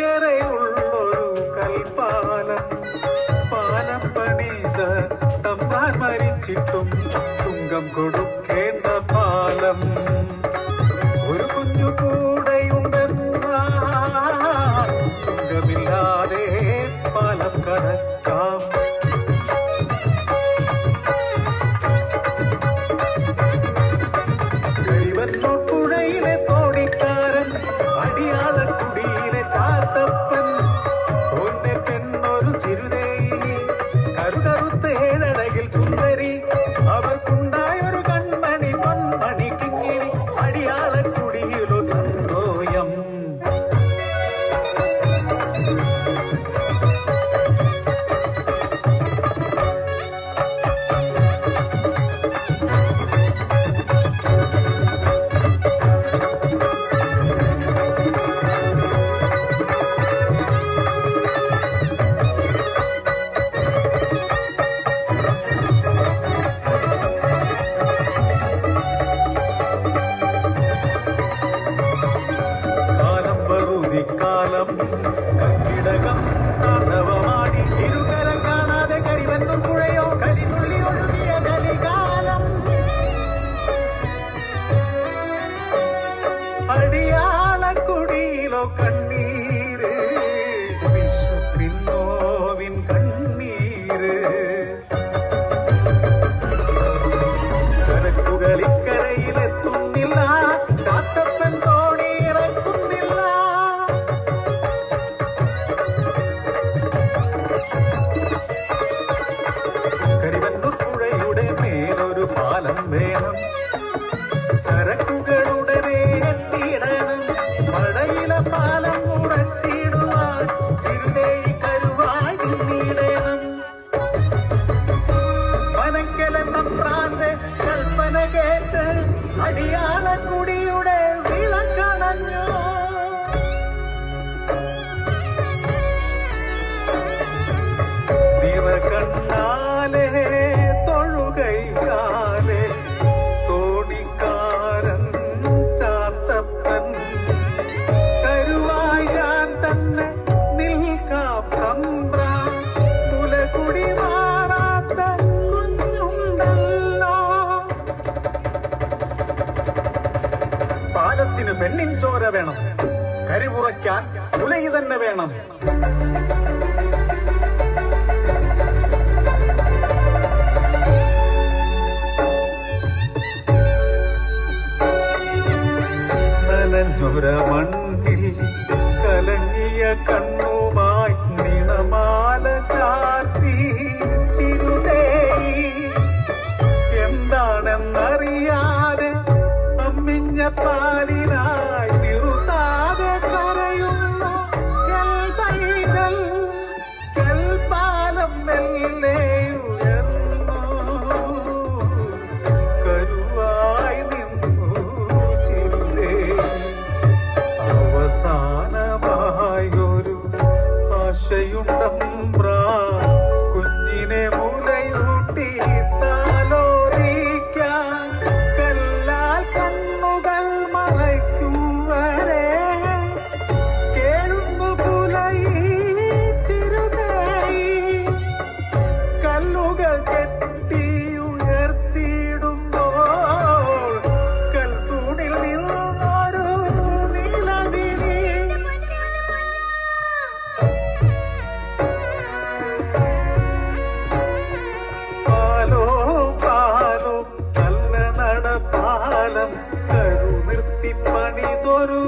ഏറെ ഉള്ളൊരു കൽപ്പാലം. പാലം പണിത തമ്പാൻ മരിച്ചിട്ടും ചുങ്കം കൊടുക്കും കൽച്ചോര വേണം. കരിപുറയ്ക്കാൻ ഉലയി തന്നെ വേണം. ിൽ കലങ്ങിയ കണ്ണുമായി നിണമാല ചാർത്തി ചിരുതേ എന്താണെന്നറിയാതെ അമ്മിഞ്ഞ പാലിനാ അവസാനമായി ഒരു ആശയുണ്ടം গরু